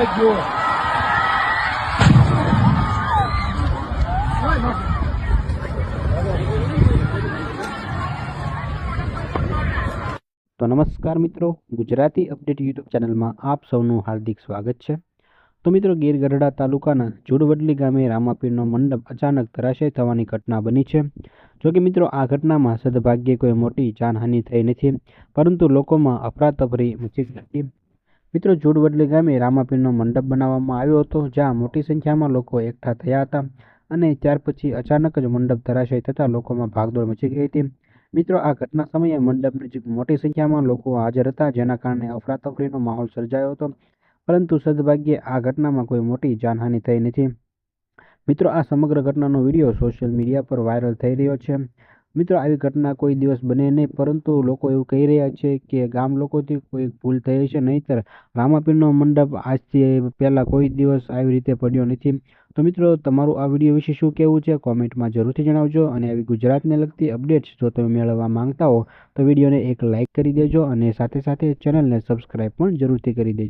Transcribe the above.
જો તો નમસ્કાર મિત્રો, ગુજરાતી અપડેટ યુટ્યુબ ચેનલમાં આપ સૌનું હાર્દિક સ્વાગત છે. તો મિત્રો, ગીરગઢડા તાલુકાના જુડવડલી ગામે રામાપીરનો મંડપ અચાનક ધરાશય થવાની ઘટના બની છે. જોકે મિત્રો, આ ઘટનામાં સદભાગ્યે કોઈ મોટી જાનહાનિ થઈ નથી, પરંતુ લોકોમાં અફરાતફરી મચી હતી મિત્રો, જુડવડલી ગામે રામાપીરનો મંડપ બનાવવામાં આવ્યો હતો, જ્યાં મોટી સંખ્યામાં લોકો એકઠા થયા હતા અને ત્યાર પછી અચાનક જ મંડપ ધરાશય થતાં લોકોમાં ભાગદોડ મચી ગઈ હતી. મિત્રો, આ ઘટના સમયે મંડપ નજીક મોટી સંખ્યામાં લોકો હાજર હતા, જેના કારણે અફરાતફરીનો માહોલ સર્જાયો હતો. પરંતુ સદભાગ્યે આ ઘટનામાં કોઈ મોટી જાનહાનિ થઈ નથી. મિત્રો, આ સમગ્ર ઘટનાનો વીડિયો સોશિયલ મીડિયા પર વાયરલ થઈ રહ્યો છે. મિત્રો, આવી ઘટના કોઈ દિવસ બને નહીં, પરંતુ લોકો એવું કહી રહ્યા છે કે ગામ લોકોથી કોઈ ભૂલ થઈ છે નહીંતર રામાપીરનો મંડપ આજથી પહેલાં કોઈ દિવસ આવી રીતે પડ્યો નથી. તો મિત્રો, તમારું આ વીડિયો વિશે શું કહેવું છે કોમેન્ટમાં જરૂરથી જણાવજો અને આવી ગુજરાતને લગતી અપડેટ્સ જો તમે મેળવવા માંગતા હો તો વિડીયોને એક લાઇક કરી દેજો અને સાથે સાથે ચેનલને સબસ્ક્રાઈબ પણ જરૂરથી કરી દેજો.